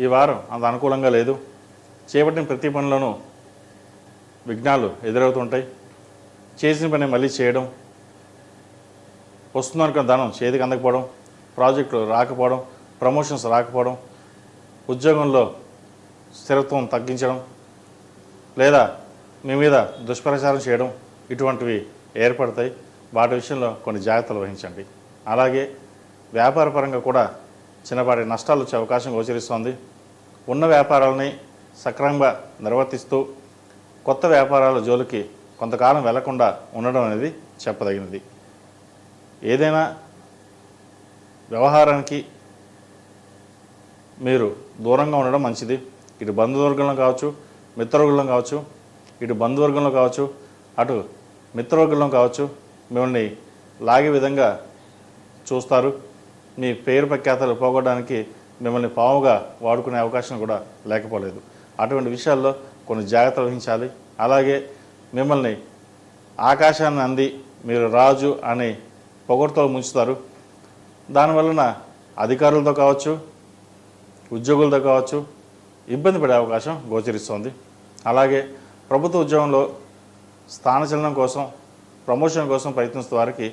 ఈ వారం అంత అనుకూలంగా లేదు. చేపట్టిన ప్రతి పనిలోనూ విఘ్నాలు ఎదురవుతుంటాయి. చేసిన పని మళ్ళీ చేయడం వస్తుందనుకున్న ధనం చేతికి అందకపోవడం ప్రాజెక్టులు రాకపోవడం ప్రమోషన్స్ రాకపోవడం ఉద్యోగంలో స్థిరత్వం తగ్గించడం లేదా మీ మీద దుష్ప్రచారం చేయడం ఇటువంటివి ఏర్పడతాయి. వాటి విషయంలో కొన్ని జాగ్రత్తలు వహించండి. అలాగే వ్యాపారపరంగా కూడా చిన్నపాటి నష్టాలు వచ్చే అవకాశం గోచరిస్తోంది. ఉన్న వ్యాపారాలని సక్రమంగా నిర్వర్తిస్తూ కొత్త వ్యాపారాల జోలికి కొంతకాలం వెళ్ళకుండా ఉండడం అనేది చెప్పదగినది. ఏదైనా వ్యవహారానికి మీరు దూరంగా ఉండడం మంచిది. ఇటు బంధువర్గంలో కావచ్చు మిత్రవర్గంలో కావచ్చు ఇటు బంధువర్గంలో కావచ్చు అటు మిత్రవర్గంలో కావచ్చు మిమ్మల్ని లాగే విధంగా చూస్తారు. మీ పేరు ప్రఖ్యాతలు పోగొట్టడానికి మిమ్మల్ని పావుగా వాడుకునే అవకాశం కూడా లేకపోలేదు. అటువంటి విషయాల్లో కొన్ని జాగ్రత్తలు వహించాలి. అలాగే మిమ్మల్ని ఆకాశాన్ని అంది మీరు రాజు అని పొగడ్తలు ముంచుతారు. దానివలన అధికారులతో కావచ్చు ఉద్యోగులతో కావచ్చు ఇబ్బంది పడే అవకాశం గోచరిస్తోంది. అలాగే ప్రభుత్వ ఉద్యోగంలో స్థానచలనం కోసం ప్రమోషన్ కోసం ప్రయత్నిస్తున్న వారికి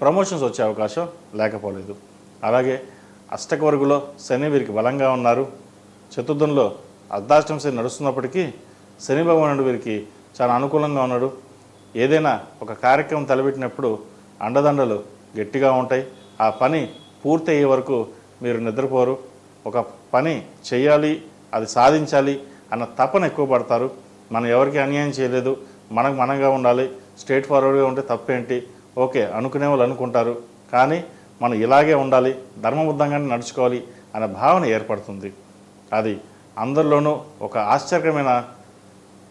ప్రమోషన్స్ వచ్చే అవకాశం లేకపోలేదు. అలాగే అష్టక వర్గులో శని వీరికి బలంగా ఉన్నారు. చతుర్థంలో అర్ధాష్టం శని నడుస్తున్నప్పటికీ శని భగవానుడు వీరికి చాలా అనుకూలంగా ఉన్నాడు. ఏదైనా ఒక కార్యక్రమం తలపెట్టినప్పుడు అండదండలు గట్టిగా ఉంటాయి. ఆ పని పూర్తి అయ్యే వరకు మీరు నిద్రపోరు. ఒక పని చేయాలి అది సాధించాలి అన్న తపన ఎక్కువ పడతారు. మనం ఎవరికి అన్యాయం చేయలేదు. మనకు మనంగా ఉండాలి. స్ట్రేట్ ఫార్వర్డ్గా ఉంటే తప్పేంటి? ఓకే అనుకునే వాళ్ళు అనుకుంటారు. కానీ మనం ఇలాగే ఉండాలి ధర్మబద్ధంగానే నడుచుకోవాలి అనే భావన ఏర్పడుతుంది. అది అందరిలోనూ ఒక ఆశ్చర్యకరమైన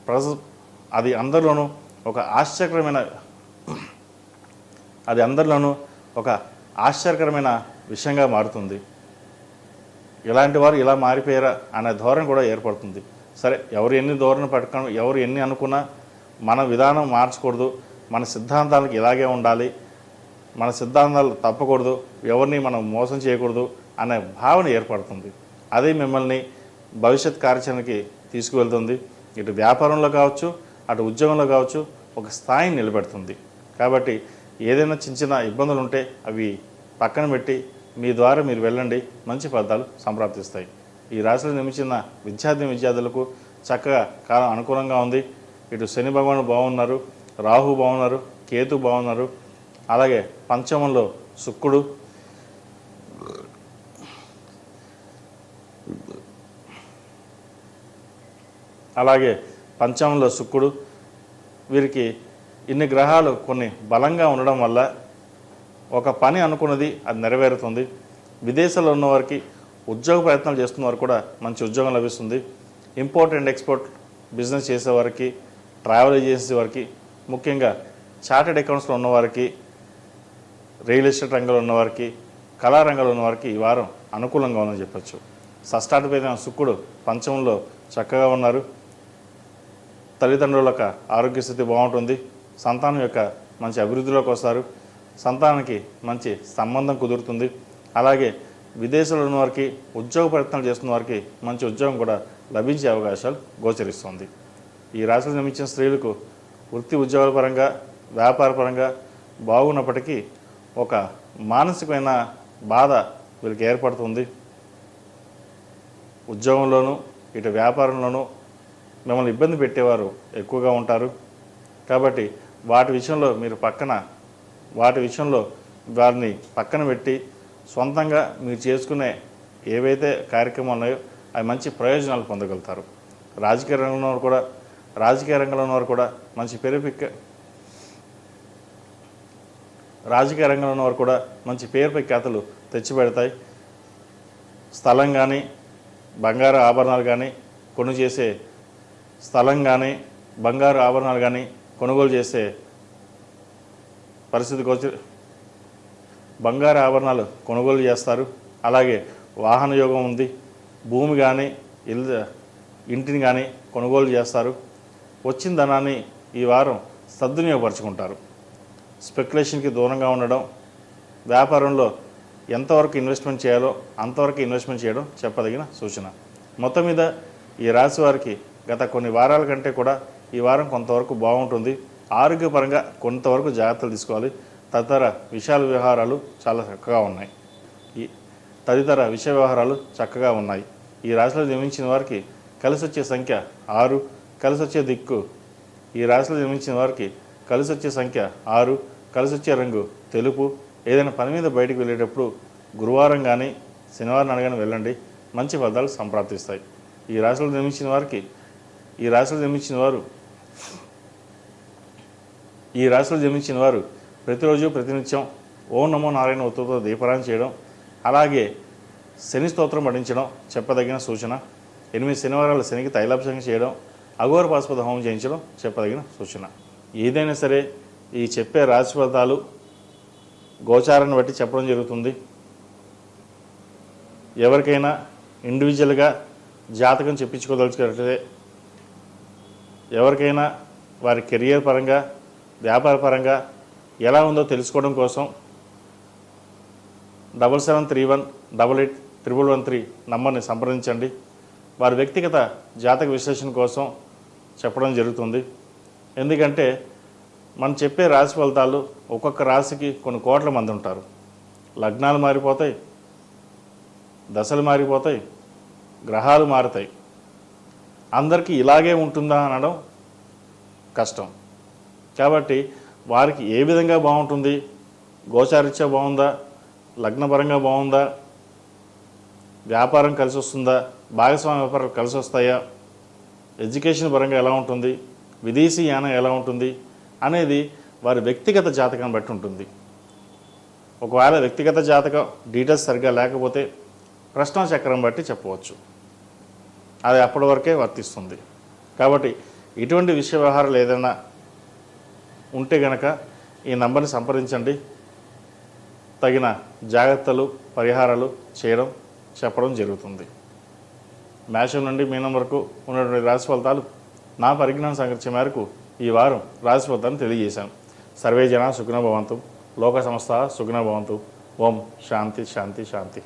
ప్రజ అది అందరిలోనూ ఒక ఆశ్చర్యకరమైన అది అందరిలోనూ ఒక ఆశ్చర్యకరమైన విషయంగా మారుతుంది. ఇలాంటి వారు ఇలా మారిపోయారా అనే ధోరణి కూడా ఏర్పడుతుంది. సరే ఎవరు ఎన్ని ధోరణి పట్టుకొని ఎవరు ఎన్ని అనుకున్నా మన విధానం మార్చకూడదు మన సిద్ధాంతాలకు ఇలాగే ఉండాలి మన సిద్ధాంతాలు తప్పకూడదు ఎవరిని మనం మోసం చేయకూడదు అనే భావన ఏర్పడుతుంది. అది మిమ్మల్ని భవిష్యత్ కార్యాచరణకి తీసుకువెళ్తుంది. ఇటు వ్యాపారంలో కావచ్చు అటు ఉద్యోగంలో కావచ్చు ఒక స్థాయిని నిలబెడుతుంది. కాబట్టి ఏదైనా చిన్న చిన్న ఇబ్బందులు ఉంటే అవి పక్కన పెట్టి మీ ద్వారా మీరు వెళ్ళండి. మంచి ఫలితాలు సంప్రాప్తిస్తాయి. ఈ రాశిలో నిమిచిన విద్యార్థి విద్యార్థులకు చక్కగా కాలం అనుకూలంగా ఉంది. ఇటు శని భగవాన్ బాగున్నారు రాహు బాగున్నారు కేతు బాగున్నారు అలాగే పంచమంలో శుక్రుడు అలాగే పంచమంలో శుక్రుడు వీరికి ఇన్ని గ్రహాలు కొన్ని బలంగా ఉండడం వల్ల ఒక పని అనుకున్నది అది నెరవేరుతుంది. విదేశాల్లో ఉన్నవారికి ఉద్యోగ ప్రయత్నాలు చేస్తున్న వారు కూడా మంచి ఉద్యోగం లభిస్తుంది. ఇంపోర్ట్ అండ్ ఎక్స్పోర్ట్ బిజినెస్ చేసేవారికి ట్రావెల్ ఏజెన్సీ వారికి ముఖ్యంగా చార్టెడ్ అకౌంట్స్లో ఉన్నవారికి రియల్ ఎస్టేట్ రంగంలో ఉన్నవారికి కళారంగంలో ఉన్నవారికి ఈ వారం అనుకూలంగా ఉందని చెప్పచ్చు. షష్టాధిపతి శుక్రుడు పంచమంలో చక్కగా ఉన్నారు. తల్లిదండ్రుల యొక్క ఆరోగ్య స్థితి బాగుంటుంది. సంతానం యొక్క మంచి అభివృద్ధిలోకి వస్తారు. సంతానానికి మంచి సంబంధం కుదురుతుంది. అలాగే విదేశాల్లో ఉన్న వారికి ఉద్యోగ ప్రయత్నాలు చేస్తున్న వారికి మంచి ఉద్యోగం కూడా లభించే అవకాశాలు గోచరిస్తుంది. ఈ రాశిలో నిర్మించిన స్త్రీలకు వృత్తి ఉద్యోగాల పరంగా వ్యాపార పరంగా బాగున్నప్పటికీ ఒక మానసికమైన బాధ వీళ్ళకి ఏర్పడుతుంది. ఉద్యోగంలోనూ ఇటు వ్యాపారంలోనూ మిమ్మల్ని ఇబ్బంది పెట్టేవారు ఎక్కువగా ఉంటారు. కాబట్టి వాటి విషయంలో మీరు పక్కన వాటి విషయంలో వారిని పక్కన పెట్టి సొంతంగా మీరు చేసుకునే ఏవైతే కార్యక్రమాలు ఉన్నాయో అవి మంచి ప్రయోజనాలు పొందగలుగుతారు. రాజకీయ రంగంలో కూడా రాజకీయ రంగంలో ఉన్నవారు కూడా మంచి పేరు రాజకీయ రంగంలో ఉన్నవారు కూడా మంచి పేరు ప్రఖ్యాతలు తెచ్చిపెడతాయి. స్థలం కానీ బంగారు ఆభరణాలు కానీ కొను చేసే స్థలం కానీ బంగారు ఆభరణాలు కానీ కొనుగోలు చేసే పరిస్థితికి వచ్చి బంగారు ఆభరణాలు కొనుగోలు చేస్తారు. అలాగే వాహన యోగం ఉంది. భూమి కానీ ఇల్లు ఇంటిని కానీ కొనుగోలు చేస్తారు. వచ్చిన ధనాన్ని ఈ వారం సద్వినియోగపరచుకుంటారు. స్పెక్యులేషన్కి దూరంగా ఉండడం వ్యాపారంలో ఎంతవరకు ఇన్వెస్ట్మెంట్ చేయాలో అంతవరకు ఇన్వెస్ట్మెంట్ చేయడం చెప్పదగిన సూచన. మొత్తం మీద ఈ రాశి వారికి గత కొన్ని వారాల కంటే కూడా ఈ వారం కొంతవరకు బాగుంటుంది. ఆరోగ్యపరంగా కొంతవరకు జాగ్రత్తలు తీసుకోవాలి. తదితర విషయాల వ్యవహారాలు చాలా చక్కగా ఉన్నాయి. ఈ తదితర విషయ వ్యవహారాలు చక్కగా ఉన్నాయి. ఈ రాశిలో జన్మించిన వారికి కలిసి వచ్చే సంఖ్య ఆరు. కలిసి వచ్చే దిక్కు ఈ రాశిలో జన్మించిన వారికి కలిసి వచ్చే సంఖ్య ఆరు కలిసి వచ్చే రంగు తెలుపు. ఏదైనా పని మీద బయటికి వెళ్ళేటప్పుడు గురువారం కానీ శనివారం అనగానే వెళ్ళండి. మంచి ఫలితాలు సంప్రాప్తిస్తాయి. ఈ రాశులు నిర్మించిన వారికి ఈ రాశులు జన్మించిన వారు ఈ రాశులు జన్మించిన వారు ప్రతిరోజు ప్రతినిత్యం ఓం నమో నారాయణ ఒత్తుతో దీపారాయణ చేయడం అలాగే శని స్తోత్రం పఠించడం చెప్పదగిన సూచన. ఎనిమిది శనివారాలు శనికి తైలాభిషేకం చేయడం అఘోర పాశుపత హోమం చేయించడం చెప్పదగిన సూచన. ఏదైనా సరే ఈ చెప్పే రాశిఫలతాలు గోచారాన్ని బట్టి చెప్పడం జరుగుతుంది. ఎవరికైనా ఇండివిజువల్గా జాతకం చెప్పించుకోదలుచుకున్నట్లయితే ఎవరికైనా వారి కెరియర్ పరంగా వ్యాపార పరంగా ఎలా ఉందో తెలుసుకోవడం కోసం double seven three one double eight triple one three నంబర్ని సంప్రదించండి. వారి వ్యక్తిగత జాతక విశ్లేషణ కోసం చెప్పడం జరుగుతుంది. ఎందుకంటే మనం చెప్పే రాశి ఫలితాలు ఒక్కొక్క రాశికి కొన్ని కోట్ల మంది ఉంటారు. లగ్నాలు మారిపోతాయి దశలు మారిపోతాయి గ్రహాలు మారుతాయి. అందరికీ ఇలాగే ఉంటుందా అనడం కష్టం. కాబట్టి వారికి ఏ విధంగా బాగుంటుంది? గోచారీత్యా బాగుందా? లగ్నపరంగా బాగుందా? వ్యాపారం కలిసి వస్తుందా? భాగస్వామ్య వ్యాపారాలు కలిసి వస్తాయా? ఎడ్యుకేషన్ పరంగా ఎలా ఉంటుంది? విదేశీ యానం ఎలా ఉంటుంది అనేది వారి వ్యక్తిగత జాతకాన్ని బట్టి ఉంటుంది. ఒకవేళ వ్యక్తిగత జాతకం డీటెయిల్స్ సరిగ్గా లేకపోతే ప్రశ్న చక్రం బట్టి చెప్పవచ్చు. అది అప్పటి వరకే వర్తిస్తుంది. కాబట్టి ఇటువంటి విషయ వ్యవహారాలు ఏదైనా ఉంటే గనక ఈ నంబర్ని సంప్రదించండి. తగిన జాగ్రత్తలు పరిహారాలు చేయడం చెప్పడం జరుగుతుంది. మేషం నుండి మీనం వరకు ఉన్నటువంటి రాశి ఫలితాలు నా పరిజ్ఞానం సంగతి మేరకు ఈ వారం రాశి తెలియజేశాను. సర్వే జన సుఖ్నభవంతు లోక సంస్థ సుఖ్నభవంతు ఓం శాంతి శాంతి శాంతి.